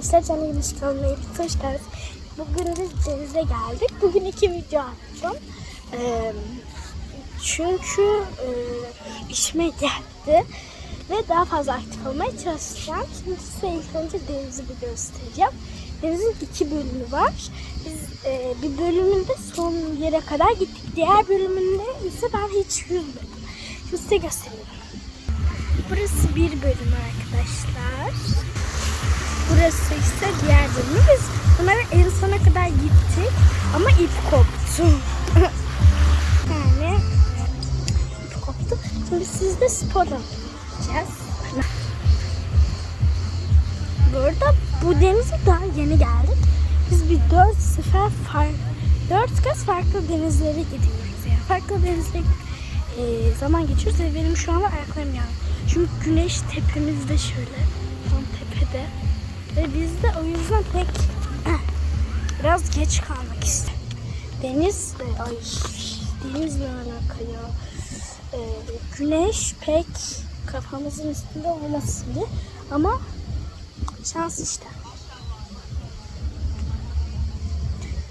arkadaşlar. Canlı Güneş kanalına hepiniz hoş geldiniz. Bugün biz denize geldik. Bugün iki video attım. Ee, çünkü e, işime geldi. Ve daha fazla aktif olmaya çalışacağım. Şimdi size ilk önce denizi bir göstereceğim. Denizin iki bölümü var. Biz e, bir bölümünde son yere kadar gittik. Diğer bölümünde ise ben hiç yüzmedim. Şimdi size göstereyim. Burası bir bölüm arkadaşlar. Burası ise diğer bölümü. Biz bunlara en sona kadar gittik. Ama ip koptu. yani ip koptu. Şimdi sizde spor yapacağız. Burada bu denize daha yeni geldik. Biz bir dört sefer farklı, dört kez farklı denizlere gidiyoruz. Yani farklı denizlere e, zaman geçiyoruz ve benim şu an ayaklarım yanıyor. Çünkü güneş tepemizde şöyle. Tam tepede. Ve biz de o yüzden pek biraz geç kalmak istedim. Deniz, ay denizle alakalı ya. E, güneş pek kafamızın üstünde olmasın diye. Ama şans işte.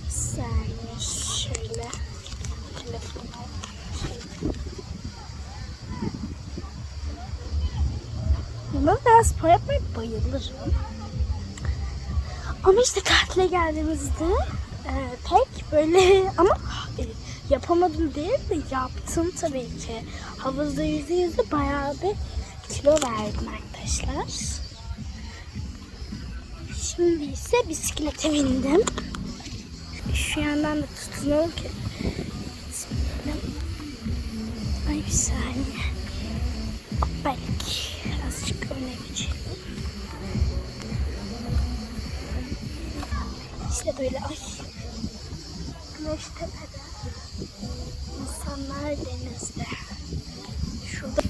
Saniye şöyle telefonu Ben daha spor yapmaya bayılırım. Ama işte tatile geldiğimizde e, pek böyle ama e, yapamadım değil de yaptım tabii ki. Havuzda yüzde yüzde bayağı bir kilo verdim arkadaşlar. Şimdi ise bisiklete bindim. Şu yandan da tutunalım ki. Ay bir saniye. İşte böyle ay. Güneş tepede. İnsanlar denizde. Şurada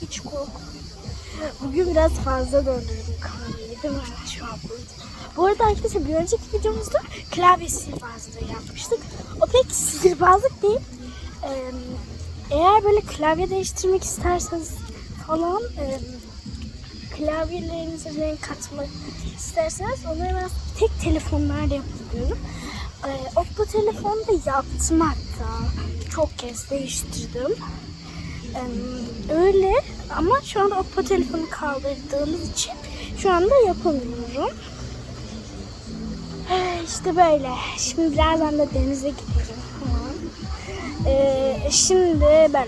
hiç korkmuyorum. Bugün biraz fazla döndürdüm kamerayı değil mi? Şu an. Bu arada arkadaşlar bir önceki videomuzda klavye sihirbazlığı yapmıştık. O pek sihirbazlık değil. Eğer böyle klavye değiştirmek isterseniz falan e, klavyelerinize renk katmak isterseniz onları ben tek telefonlarda yapıyorum. Ee, Oppo telefonda yaptım hatta. Çok kez değiştirdim. Ee, öyle ama şu anda Oppo telefonu kaldırdığımız için şu anda yapamıyorum. Ee, İşte böyle. Şimdi birazdan da denize gideceğim. Ee, şimdi böyle.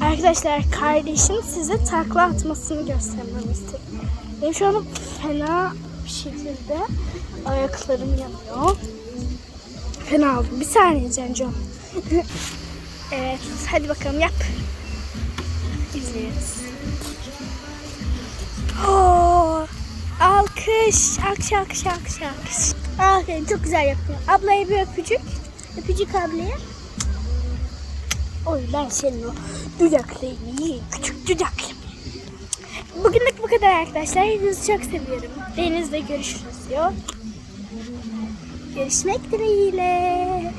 Arkadaşlar kardeşim size takla atmasını göstermemi istedi. Benim şu an fena bir şekilde ayaklarım yanıyor. Fena oldum. Bir saniye Cancu. evet hadi bakalım yap. İzliyoruz. Oo, alkış, alkış, alkış, alkış, alkış. Aferin, çok güzel yapıyor. Ablaya bir öpücük. Öpücük ablaya. Oy ben senin o dudaklarını yiyeyim, küçük dudaklarını. Bugünlük bu kadar arkadaşlar. Hepinizi çok seviyorum. Denizde görüşürüz diyor. Görüşmek dileğiyle.